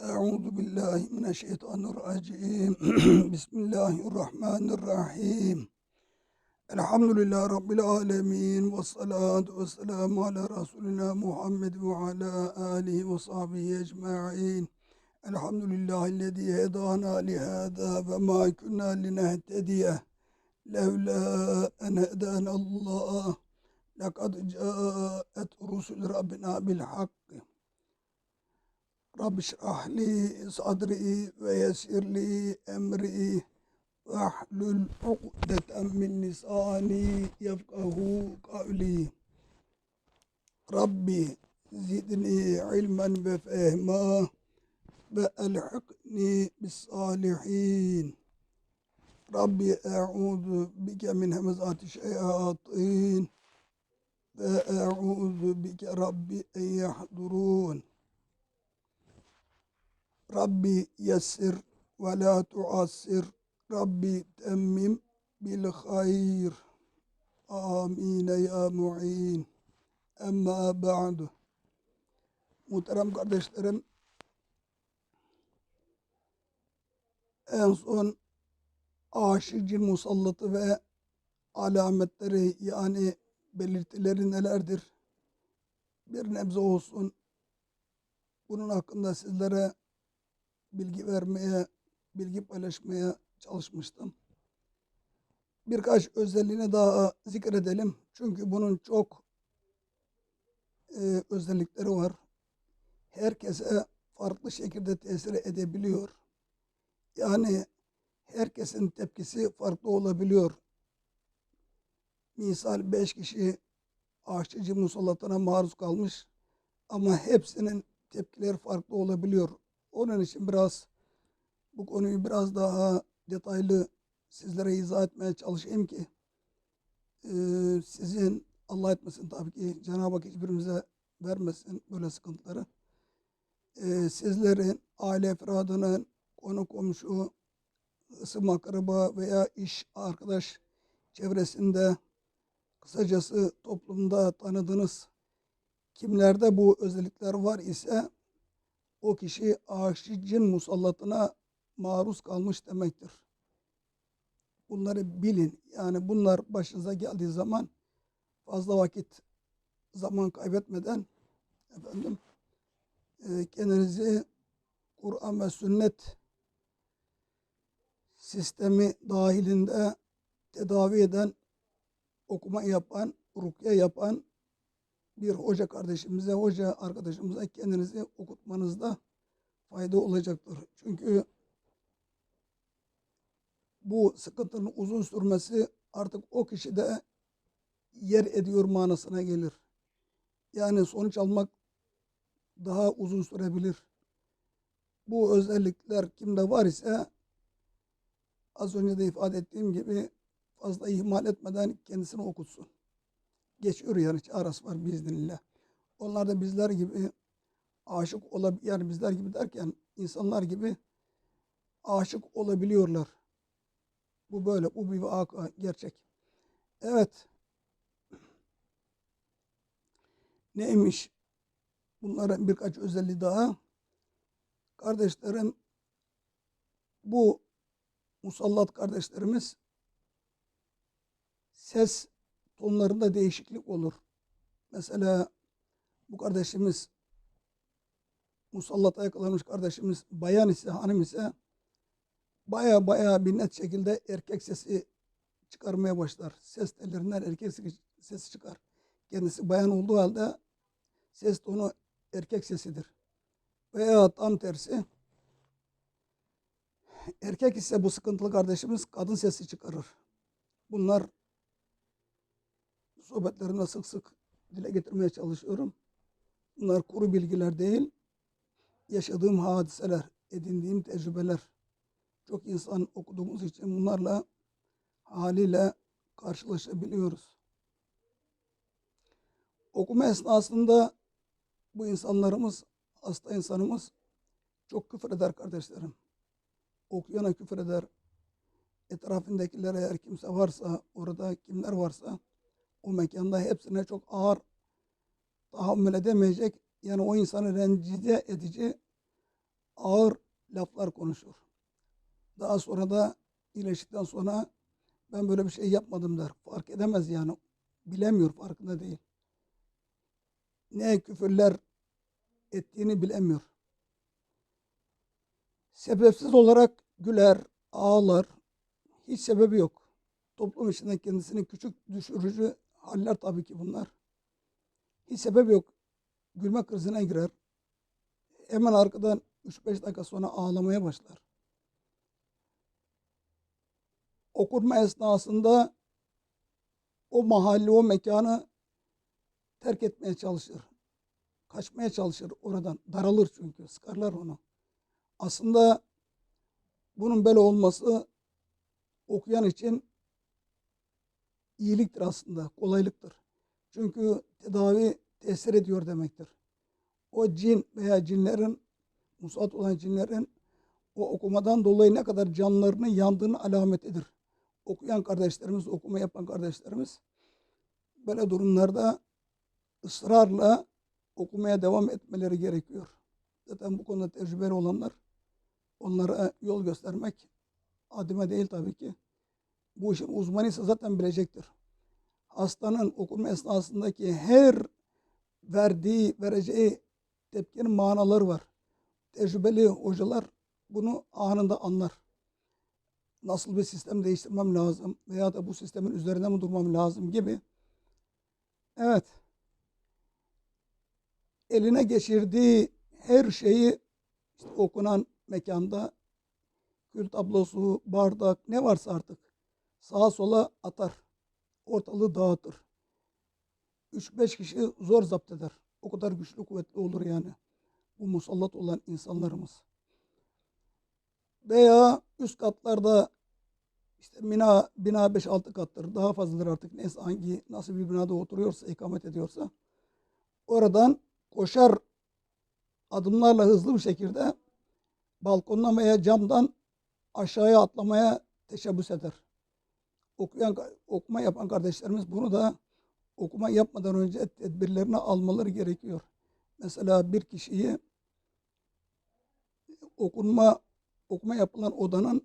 Euzu billahi mineşşeytanirracim. Bismillahirrahmanirrahim. Elhamdülillahi rabbil alamin ve salatu ve selamü ala resulina Muhammed ve ala alihi ve sahbihi ecmaîn. Elhamdülillahi'llezî hedâna li hâzâ ve mâ kunâ linehtediye levlâ en hedâna Allah. Lekad câet rusul rabbina bil hakkı. رب اشرح لي صدري ويسر لي أمري واحلل عقدة من لساني يفقه قولي. ربي زدني علما وفهما وألحقني بالصالحين. ربي أعوذ بك من همزات الشياطين وأعوذ بك ربي أن يحضرون. Rabbi yessir ve la tuassir. Rabbi temmim bil hayr. Amin ya mu'in. Emma ba'du. Muhterem kardeşlerim, en son aşıcı musallatı ve alametleri yani belirtileri nelerdir? Bir nebze olsun bunun hakkında sizlere bilgi vermeye, bilgi paylaşmaya çalışmıştım. Birkaç özelliğini daha zikredelim. Çünkü bunun çok e, özellikleri var. Herkese farklı şekilde tesir edebiliyor. Yani herkesin tepkisi farklı olabiliyor. Misal beş kişi aşçıcı musallatına maruz kalmış ama hepsinin tepkileri farklı olabiliyor. Onun için biraz bu konuyu biraz daha detaylı sizlere izah etmeye çalışayım ki e, sizin Allah etmesin tabii ki Cenab-ı Hak hiçbirimize vermesin böyle sıkıntıları. E, sizlerin aile efradının konu komşu, ısım akraba veya iş arkadaş çevresinde kısacası toplumda tanıdığınız kimlerde bu özellikler var ise o kişi aşık cin musallatına maruz kalmış demektir. Bunları bilin. Yani bunlar başınıza geldiği zaman fazla vakit zaman kaybetmeden efendim e, kendinizi Kur'an ve sünnet sistemi dahilinde tedavi eden, okuma yapan, rukye yapan bir hoca kardeşimize, hoca arkadaşımıza kendinizi okutmanızda fayda olacaktır. Çünkü bu sıkıntının uzun sürmesi artık o kişide yer ediyor manasına gelir. Yani sonuç almak daha uzun sürebilir. Bu özellikler kimde var ise az önce de ifade ettiğim gibi fazla ihmal etmeden kendisini okutsun. Geçiyor yani arası var biiznillah. Onlar da bizler gibi aşık olabilir yani bizler gibi derken insanlar gibi aşık olabiliyorlar. Bu böyle, bu bir vaka, gerçek. Evet. Neymiş? Bunların birkaç özelliği daha. Kardeşlerim, bu musallat kardeşlerimiz ses tonlarında değişiklik olur. Mesela bu kardeşimiz musallata yakalanmış kardeşimiz bayan ise hanım ise baya baya bir net şekilde erkek sesi çıkarmaya başlar. Ses tellerinden erkek sesi çıkar. Kendisi bayan olduğu halde ses tonu erkek sesidir. Veya tam tersi erkek ise bu sıkıntılı kardeşimiz kadın sesi çıkarır. Bunlar sohbetlerimde sık sık dile getirmeye çalışıyorum. Bunlar kuru bilgiler değil, yaşadığım hadiseler, edindiğim tecrübeler. Çok insan okuduğumuz için bunlarla haliyle karşılaşabiliyoruz. Okuma esnasında bu insanlarımız, hasta insanımız çok küfür eder kardeşlerim. Okuyana küfür eder. Etrafındakilere eğer kimse varsa, orada kimler varsa o mekanda hepsine çok ağır tahammül edemeyecek. Yani o insanı rencide edici ağır laflar konuşur. Daha sonra da iyileştikten sonra ben böyle bir şey yapmadım der. Fark edemez yani. Bilemiyor, farkında değil. Ne küfürler ettiğini bilemiyor. Sebepsiz olarak güler, ağlar. Hiç sebebi yok. Toplum içinde kendisini küçük düşürücü haller tabii ki bunlar. Hiç sebebi yok. Gülme krizine girer. Hemen arkadan 3-5 dakika sonra ağlamaya başlar. Okunma esnasında o mahalli, o mekanı terk etmeye çalışır. Kaçmaya çalışır oradan. Daralır çünkü. Sıkarlar onu. Aslında bunun böyle olması okuyan için iyiliktir aslında, kolaylıktır. Çünkü tedavi tesir ediyor demektir. O cin veya cinlerin, musallat olan cinlerin o okumadan dolayı ne kadar canlarının yandığını alametidir. Okuyan kardeşlerimiz, okuma yapan kardeşlerimiz böyle durumlarda ısrarla okumaya devam etmeleri gerekiyor. Zaten bu konuda tecrübeli olanlar onlara yol göstermek adime değil tabii ki. Bu işin uzmanıysa zaten bilecektir. Hastanın okuma esnasındaki her verdiği, vereceği tepkinin manaları var. Tecrübeli hocalar bunu anında anlar. Nasıl bir sistem değiştirmem lazım veya da bu sistemin üzerine mi durmam lazım gibi. Evet. Eline geçirdiği her şeyi işte okunan mekanda kül tablosu, bardak ne varsa artık sağa sola atar. Ortalığı dağıtır. 3-5 kişi zor zapt eder. O kadar güçlü kuvvetli olur yani. Bu musallat olan insanlarımız. Veya üst katlarda işte bina, bina 5-6 kattır. Daha fazladır artık. Neyse hangi nasıl bir binada oturuyorsa, ikamet ediyorsa. Oradan koşar adımlarla hızlı bir şekilde balkondan veya camdan aşağıya atlamaya teşebbüs eder. Okuyan, okuma yapan kardeşlerimiz bunu da okuma yapmadan önce tedbirlerini almaları gerekiyor. Mesela bir kişiyi okunma okuma yapılan odanın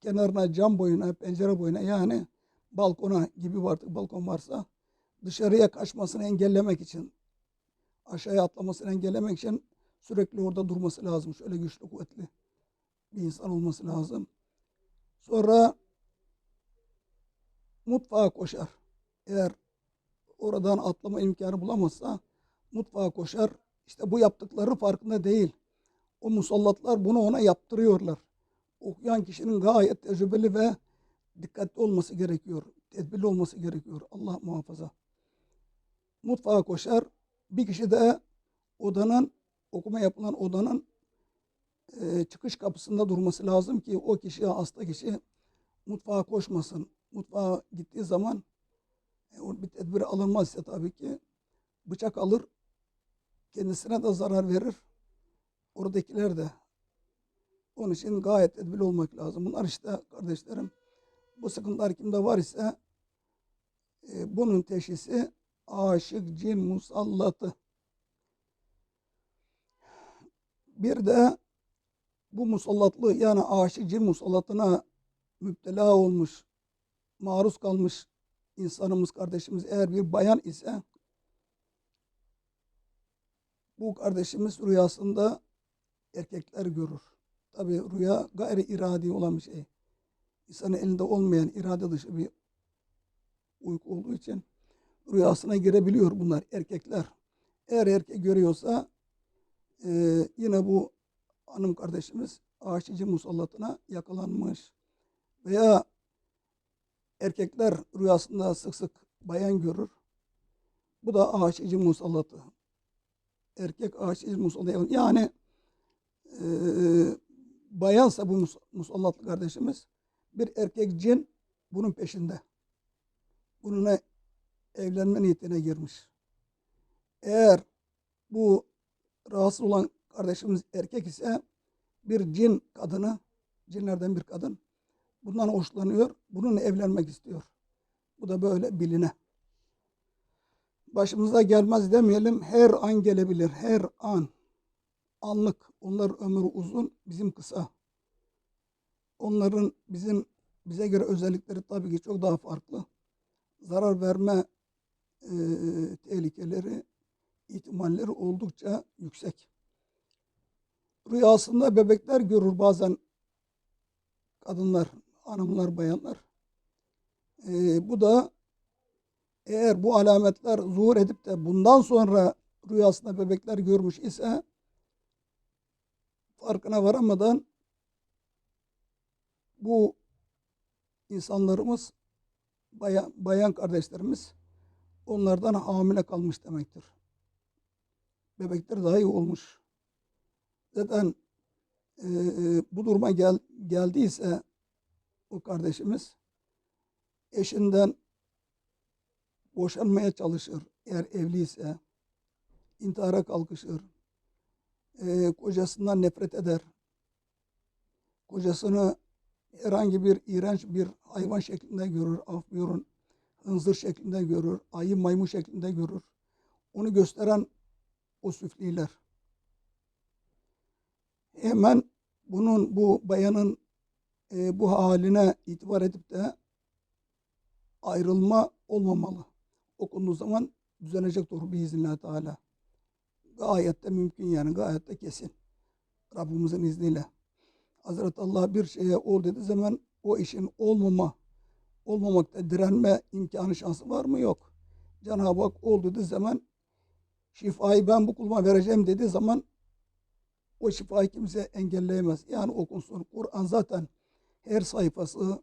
kenarına, cam boyuna, pencere boyuna yani balkona gibi artık balkon varsa dışarıya kaçmasını engellemek için aşağıya atlamasını engellemek için sürekli orada durması lazım. Şöyle güçlü, kuvvetli bir insan olması lazım. Sonra mutfağa koşar. Eğer oradan atlama imkanı bulamazsa mutfağa koşar. İşte bu yaptıkları farkında değil. O musallatlar bunu ona yaptırıyorlar. Okuyan kişinin gayet tecrübeli ve dikkatli olması gerekiyor. Tedbirli olması gerekiyor. Allah muhafaza. Mutfağa koşar. Bir kişi de odanın, okuma yapılan odanın e, çıkış kapısında durması lazım ki o kişi, hasta kişi mutfağa koşmasın. Mutfağa gittiği zaman e, bir tedbir alınmazsa tabii ki bıçak alır, kendisine de zarar verir. Oradakiler de. Onun için gayet tedbirli olmak lazım. Bunlar işte kardeşlerim bu sıkıntılar kimde var ise e, bunun teşhisi aşık cin musallatı. Bir de bu musallatlığı yani aşık cin musallatına müptela olmuş, maruz kalmış insanımız, kardeşimiz eğer bir bayan ise bu kardeşimiz rüyasında erkekler görür. Tabi rüya gayri iradi olan bir şey. İnsanın elinde olmayan irade dışı bir uyku olduğu için rüyasına girebiliyor bunlar erkekler. Eğer erkek görüyorsa e, yine bu hanım kardeşimiz aşıcı musallatına yakalanmış. Veya erkekler rüyasında sık sık bayan görür. Bu da aşıcı musallatı. Erkek aşıcı musallatı. Yani e, bayansa bu musallatlı kardeşimiz bir erkek cin bunun peşinde. Bununla evlenme niyetine girmiş. Eğer bu rahatsız olan kardeşimiz erkek ise bir cin kadını, cinlerden bir kadın bundan hoşlanıyor, bununla evlenmek istiyor. Bu da böyle biline. Başımıza gelmez demeyelim, her an gelebilir, her an. anlık. Onların ömrü uzun, bizim kısa. Onların bizim bize göre özellikleri tabii ki çok daha farklı. Zarar verme e, tehlikeleri, ihtimalleri oldukça yüksek. Rüyasında bebekler görür bazen kadınlar, hanımlar, bayanlar. E, bu da eğer bu alametler zuhur edip de bundan sonra rüyasında bebekler görmüş ise farkına varamadan bu insanlarımız bayan, bayan kardeşlerimiz onlardan hamile kalmış demektir. Bebekler daha iyi olmuş. Zaten e, bu duruma gel, geldiyse o kardeşimiz eşinden boşanmaya çalışır. Eğer evliyse intihara kalkışır. E, kocasından nefret eder. Kocasını herhangi bir iğrenç bir hayvan şeklinde görür af buyurun hınzır şeklinde görür ayı maymun şeklinde görür. Onu gösteren o süfliler. Hemen bunun bu bayanın e, bu haline itibar edip de ayrılma olmamalı okunduğu zaman düzelecek doğru biiznillah teala. Gayet de mümkün yani gayet de kesin. Rabbimizin izniyle. Hazreti Allah bir şeye ol dediği zaman o işin olmama, olmamakta direnme imkanı şansı var mı? Yok. Cenab-ı Hak ol dediği zaman şifayı ben bu kuluma vereceğim dediği zaman o şifayı kimse engelleyemez. Yani okunsun. Kur'an zaten her sayfası,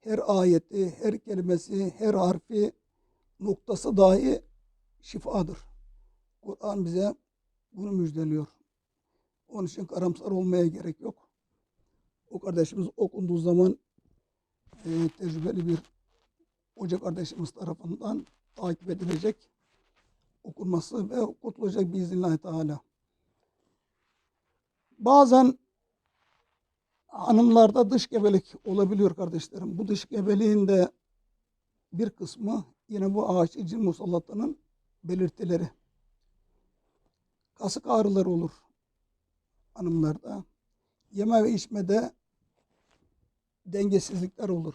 her ayeti, her kelimesi, her harfi noktası dahi şifadır. Kur'an bize bunu müjdeliyor. Onun için karamsar olmaya gerek yok. O kardeşimiz okunduğu zaman e, tecrübeli bir hoca kardeşimiz tarafından takip edilecek, okunması ve kurtulacak biiznillahü teala. Bazen hanımlarda dış gebelik olabiliyor kardeşlerim. Bu dış gebeliğin de bir kısmı yine bu ağaç cin musallatının belirtileri. Kasık ağrıları olur hanımlarda. Yeme ve içmede dengesizlikler olur.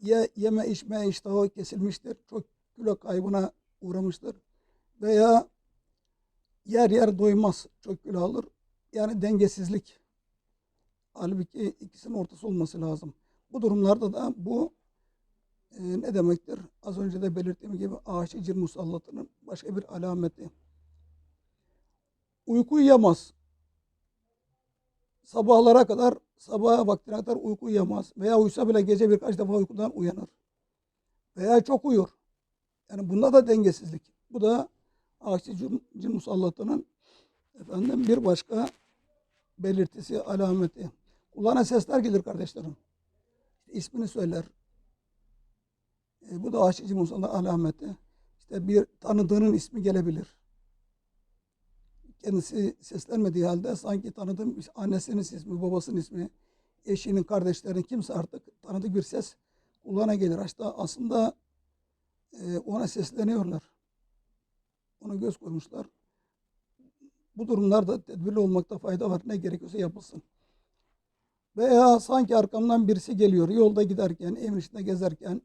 Ya yeme içme iştahı kesilmiştir, çok kilo kaybına uğramıştır. Veya yer yer doymaz, çok kilo alır. Yani dengesizlik. Halbuki ikisinin ortası olması lazım. Bu durumlarda da bu e, ne demektir? Az önce de belirttiğim gibi ağaç icir musallatının başka bir alameti. Uyku uyuyamaz. Sabahlara kadar, sabah vaktine kadar uyku uyuyamaz. Veya uysa bile gece birkaç defa uykudan uyanır. Veya çok uyur. Yani bunda da dengesizlik. Bu da ağaç icir musallatının efendim bir başka belirtisi, alameti. Kulağına sesler gelir kardeşlerim. İşte ismini söyler. E, bu da aşıcı Musa'nın alameti. İşte bir tanıdığının ismi gelebilir. Kendisi seslenmediği halde sanki tanıdığım annesinin ismi, babasının ismi, eşinin, kardeşlerinin kimse artık tanıdık bir ses kulağına gelir. İşte aslında e, ona sesleniyorlar. Ona göz koymuşlar. Bu durumlarda tedbirli olmakta fayda var. Ne gerekiyorsa yapılsın. Veya sanki arkamdan birisi geliyor. Yolda giderken, evin içinde gezerken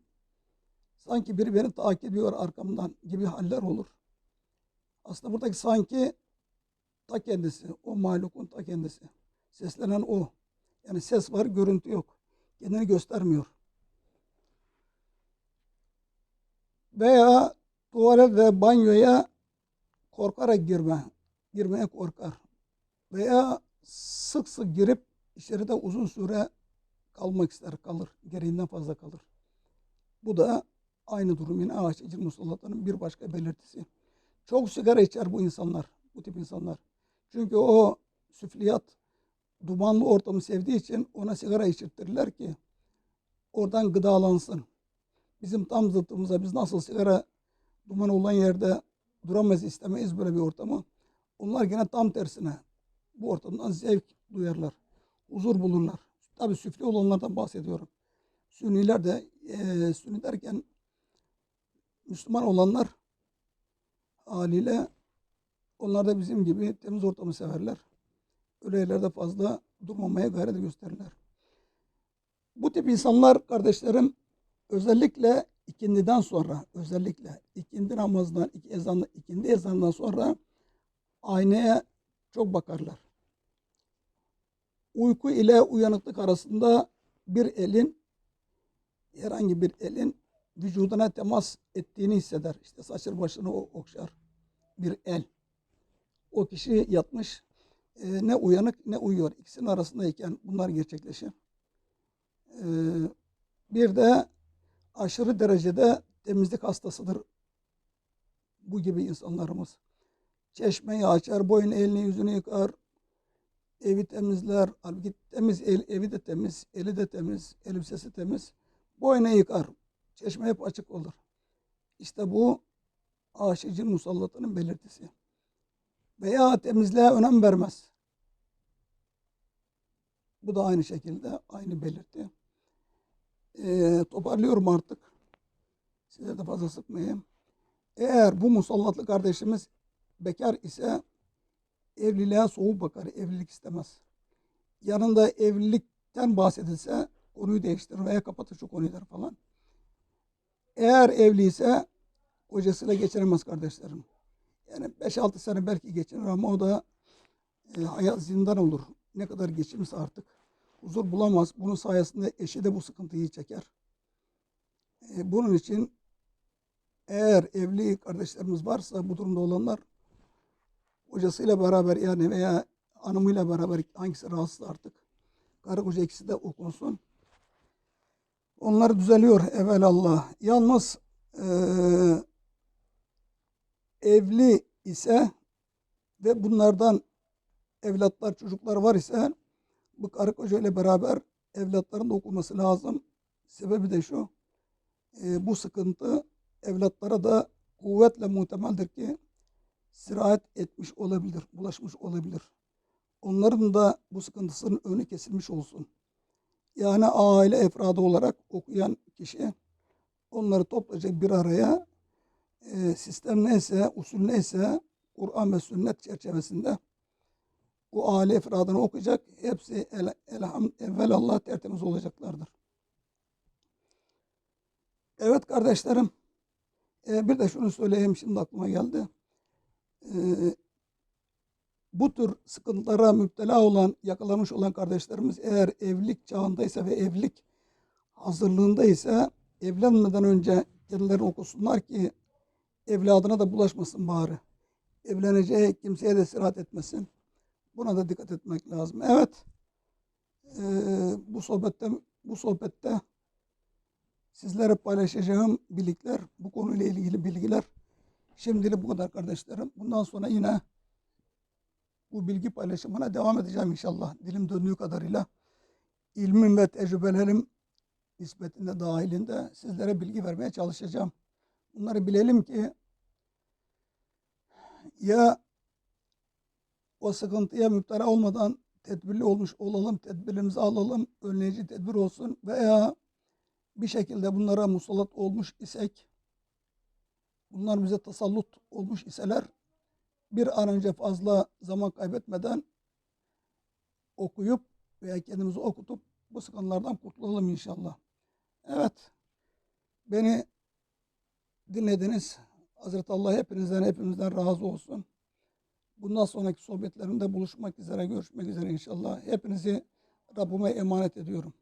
sanki biri beni takip ediyor arkamdan gibi haller olur. Aslında buradaki sanki ta kendisi, o mahlukun ta kendisi. Seslenen o. Yani ses var, görüntü yok. Kendini göstermiyor. Veya tuvalet ve banyoya korkarak girme, girmeye korkar. Veya sık sık girip içeride uzun süre kalmak ister, kalır. Gereğinden fazla kalır. Bu da aynı durum yine ağaç icir musallatının bir başka belirtisi. Çok sigara içer bu insanlar, bu tip insanlar. Çünkü o süfliyat dumanlı ortamı sevdiği için ona sigara içirtirler ki oradan gıdalansın. Bizim tam zıttımıza biz nasıl sigara duman olan yerde duramayız istemeyiz böyle bir ortamı. Onlar gene tam tersine bu ortamdan zevk duyarlar. Huzur bulurlar. Tabi süfli olanlardan bahsediyorum. Sünniler de e, Sünni derken Müslüman olanlar haliyle onlar da bizim gibi temiz ortamı severler. öyle yerlerde fazla durmamaya gayret gösterirler. Bu tip insanlar kardeşlerim özellikle ikindiden sonra özellikle ikindi namazından iki ezandan ikindi ezanından sonra aynaya çok bakarlar. Uyku ile uyanıklık arasında bir elin herhangi bir elin vücuduna temas ettiğini hisseder. İşte saçır başını okşar bir el. O kişi yatmış e, ne uyanık ne uyuyor. İkisinin arasındayken bunlar gerçekleşir. E, bir de aşırı derecede temizlik hastasıdır bu gibi insanlarımız. Çeşmeyi açar, boyun elini yüzünü yıkar, evi temizler, halbuki temiz el, evi de temiz, eli de temiz, elbisesi temiz. Boyunu yıkar, çeşme hep açık olur. İşte bu aşıcı musallatının belirtisi. Veya temizliğe önem vermez. Bu da aynı şekilde aynı belirti. Ee, toparlıyorum artık. Size de fazla sıkmayayım. Eğer bu musallatlı kardeşimiz bekar ise evliliğe soğuk bakar, evlilik istemez. Yanında evlilikten bahsedilse konuyu değiştirir veya kapatır şu konuyu falan. Eğer evliyse kocasıyla geçiremez kardeşlerim. Yani 5-6 sene belki geçirir ama o da e, hayat zindan olur. Ne kadar geçirmişse artık huzur bulamaz. Bunun sayesinde eşi de bu sıkıntıyı çeker. E, bunun için eğer evli kardeşlerimiz varsa bu durumda olanlar kocasıyla beraber yani veya hanımıyla beraber hangisi rahatsız artık karı koca ikisi de okunsun. Onlar düzeliyor evvelallah. Yalnız eee evli ise ve bunlardan evlatlar, çocuklar var ise bu karı koca ile beraber evlatların da okuması lazım. Sebebi de şu, e, bu sıkıntı evlatlara da kuvvetle muhtemeldir ki sirayet etmiş olabilir, bulaşmış olabilir. Onların da bu sıkıntısının önü kesilmiş olsun. Yani aile efradı olarak okuyan kişi onları toplayacak bir araya e, sistem neyse, usul neyse Kur'an ve sünnet çerçevesinde bu aile efradını okuyacak. Hepsi el, elham, evvelallah tertemiz olacaklardır. Evet kardeşlerim, e, bir de şunu söyleyeyim şimdi aklıma geldi. E, bu tür sıkıntılara müptela olan, yakalanmış olan kardeşlerimiz eğer evlilik çağındaysa ve evlilik hazırlığındaysa evlenmeden önce kendilerini okusunlar ki evladına da bulaşmasın bari. Evleneceği kimseye de sirahat etmesin. Buna da dikkat etmek lazım. Evet. eee, bu sohbette bu sohbette sizlere paylaşacağım bilgiler, bu konuyla ilgili bilgiler şimdilik bu kadar kardeşlerim. Bundan sonra yine bu bilgi paylaşımına devam edeceğim inşallah. Dilim döndüğü kadarıyla ilmim ve tecrübelerim nispetinde dahilinde sizlere bilgi vermeye çalışacağım. Bunları bilelim ki ya o sıkıntıya müptela olmadan tedbirli olmuş olalım, tedbirimizi alalım, önleyici tedbir olsun veya bir şekilde bunlara musallat olmuş isek, bunlar bize tasallut olmuş iseler bir an önce fazla zaman kaybetmeden okuyup veya kendimizi okutup bu sıkıntılardan kurtulalım inşallah. Evet, beni dinlediniz. Hazreti Allah hepinizden hepimizden razı olsun. Bundan sonraki sohbetlerimde buluşmak üzere, görüşmek üzere inşallah. Hepinizi Rabbime emanet ediyorum.